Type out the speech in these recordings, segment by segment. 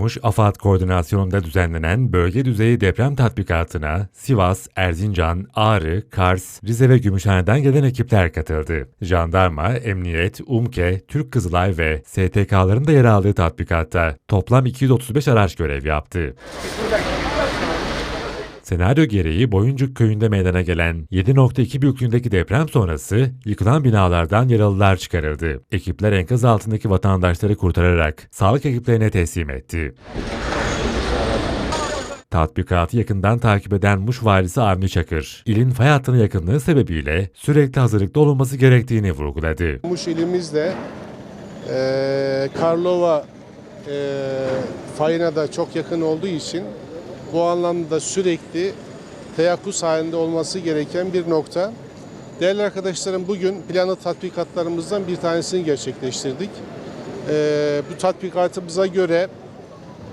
Muş AFAD koordinasyonunda düzenlenen bölge düzeyi deprem tatbikatına Sivas, Erzincan, Ağrı, Kars, Rize ve Gümüşhane'den gelen ekipler katıldı. Jandarma, Emniyet, UMKE, Türk Kızılay ve STK'ların da yer aldığı tatbikatta toplam 235 araç görev yaptı. Senaryo gereği Boyuncuk köyünde meydana gelen 7.2 büyüklüğündeki deprem sonrası yıkılan binalardan yaralılar çıkarıldı. Ekipler enkaz altındaki vatandaşları kurtararak sağlık ekiplerine teslim etti. Tatbikatı yakından takip eden Muş valisi Avni Çakır, ilin fay hattına yakınlığı sebebiyle sürekli hazırlıklı olunması gerektiğini vurguladı. Muş ilimizde eee Karlova eee fayına da çok yakın olduğu için bu anlamda sürekli teyakkuz halinde olması gereken bir nokta. Değerli arkadaşlarım bugün planlı tatbikatlarımızdan bir tanesini gerçekleştirdik. Eee, bu tatbikatımıza göre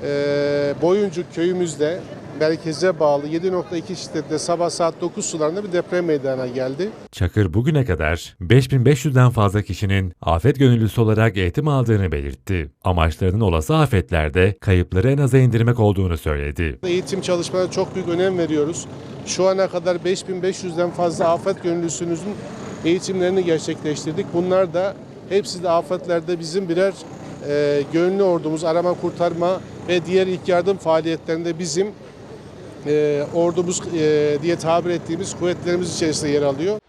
eee Boyuncuk köyümüzde merkeze bağlı 7.2 şiddetli sabah saat 9 sularında bir deprem meydana geldi. Çakır bugüne kadar 5500'den fazla kişinin afet gönüllüsü olarak eğitim aldığını belirtti. Amaçlarının olası afetlerde kayıpları en aza indirmek olduğunu söyledi. Eğitim çalışmalarına çok büyük önem veriyoruz. Şu ana kadar 5500'den fazla afet gönüllüsünüzün eğitimlerini gerçekleştirdik. Bunlar da hepsi de afetlerde bizim birer e, gönüllü ordumuz arama kurtarma ve diğer ilk yardım faaliyetlerinde bizim e, ordumuz e, diye tabir ettiğimiz kuvvetlerimiz içerisinde yer alıyor.